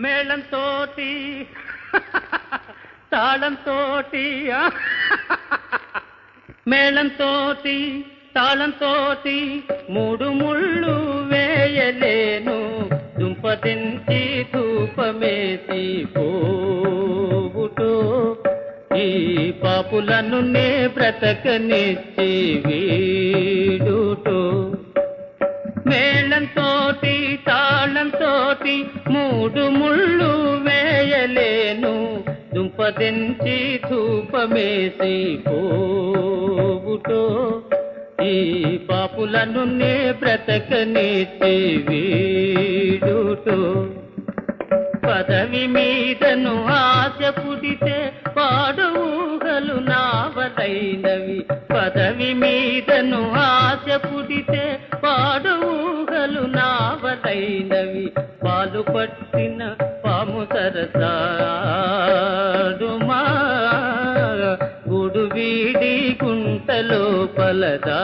మేళంతో తాళంతో మేళంతో తాళంతో మూడు ముళ్ళు వేయలేను. దుంపదించి ధూపమేసి పోవుటో ఈ పాపులను నే బ్రతకనిచ్చి వీడుటో. మేళంతో తాళంతో మూడు ముళ్ళు వేయలేను. దుంపదించి ధూపమేసి పోవుటో. ఈ పాపులను నే బ్రతకనిచ్చి వీడుటో. పదవి మీదను ఆశ పుడితే పాడు ఊహలు నావలైనవి. పదవి మీదను ఆశ పుడితే పాడు ఊహలు నావలైనవి. పాలు పట్టిన పాము సరసాదుమా గుడు వీడి గుంటలో పలదాగుమా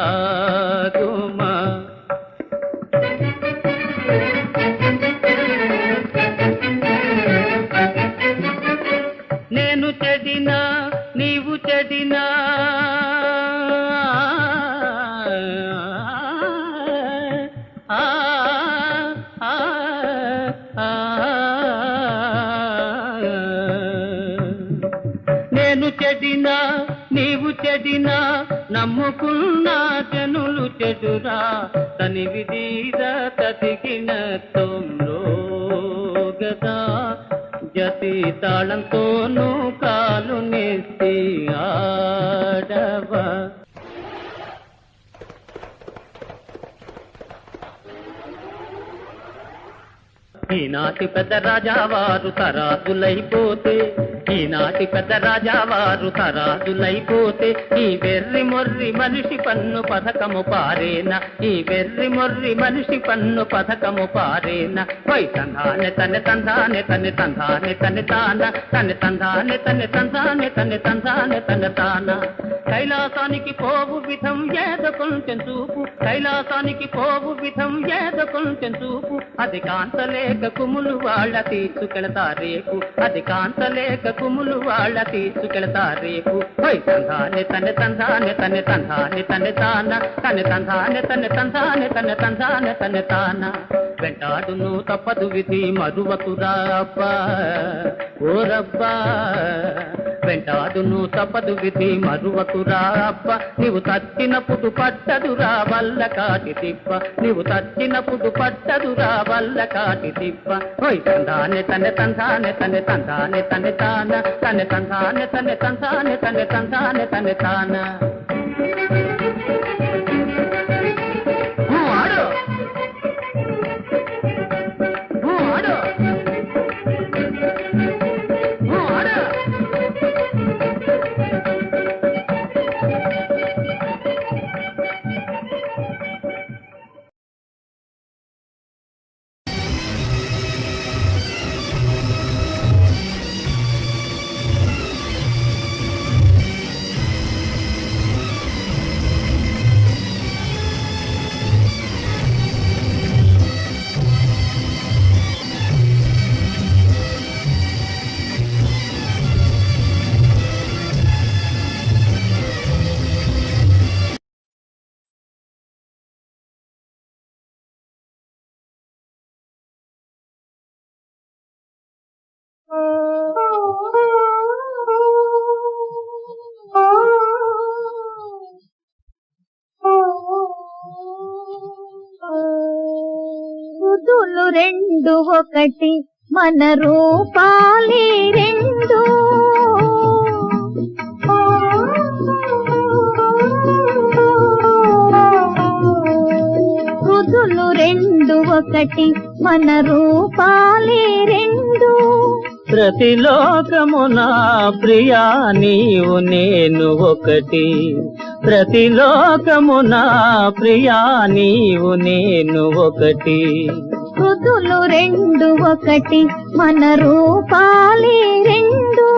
చెడినా నీవు చెడినా నమ్ముకున్న జనులు చెడురా. తని విధీర తదిగిన గదా. జతి తాళంతోనూ కాలు నెత్తి ఆడవా. ఈనాటి పెద్ద రాజావారు తరాతులైపోతే ఈనాటి పెద్ద రాజావారు తరాజులైపోతే ఈ వెర్రి మొర్రి మనిషి పన్ను పథకము పారేన? ఈ వెర్రి మొర్రి మనిషి పన్ను పథకము పారేన? వై తందానే తన తందానే తన తందానే తన తాన? తన తందానే తన తందానే తన తందానే తన తాన? కైలాసానికి పోవు విధం ఏదో కొంచెం చూపు. కైలాసానికి పోవు విధం ఏదో కొంచెం చూపు. అది కాంతలేక కుములు వాళ్ళ తీసుకెళతారేపు అది కాంతలేక కుములు వాళ్ళ తీసుకెళతారేపు హోయ్ తందానే తన తందానే తన తందానే తన తాన. తన తందానే తన తందానే తన తందానే తన తాన. వెంటాడును తప్పదు విధి మరువకురా అబ్బా ఓరబ్బా. వెంటాడును తప్పదు విధి మరువకురా అబ్బ. నీవు తచ్చినప్పుడు పట్టదురా వల్ల కాటి తిప్ప. నీవు తచ్చినప్పుడు పట్టదురా వల్ల కాటి తిప్ప. ఓయ్ తందానే తన తందానే తన తందానే తన తాన. తన తందానే తన తందానే తన తందానే తన తాన. రెండు ఒకటి మన రూపాలి రెండు. రుదులు రెండు ఒకటి మన రూపాలి రెండు. ప్రతి లోకమున ప్రియా నీవు నేను ఒకటి. ప్రతి లోకమున ప్రియా నీవు నేను ఒకటి. కృతులు రెండు ఒకటి మన రూపాలి రెండు.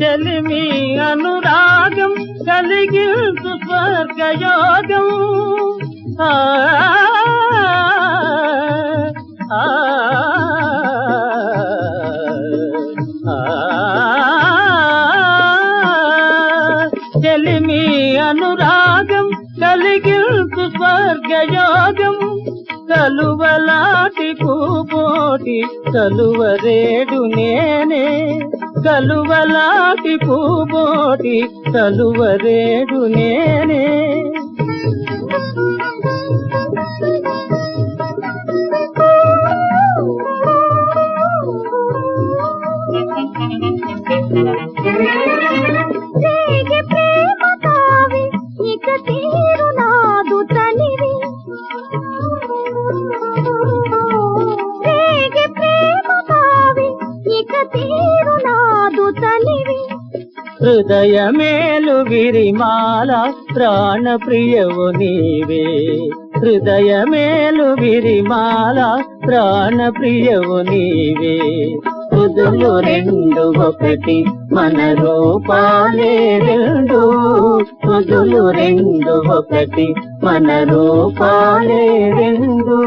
చెలిమి అనురాగం కలిగి సుపర్గయోగం ఆ కలిగిల్కు స్వర్గయోగం కలువలాటి పూపోటి కలువరేడు నేనే. కలువలాటి పూపోటి కలువరేడు నేనే. ప్రేమ తావి ఇక నీరు తీరు నాదు తనివి. హృదయమేలు విరిమాల ప్రాణ ప్రియవు నీవే. హృదయమేలు విరిమాల ప్రాణ ప్రియవు నీవే. తుదులు రెండు ఒకటి మన రూపాలే రెండు. తుదులు రెండు ఒకటి మన రూపాలే రెండు.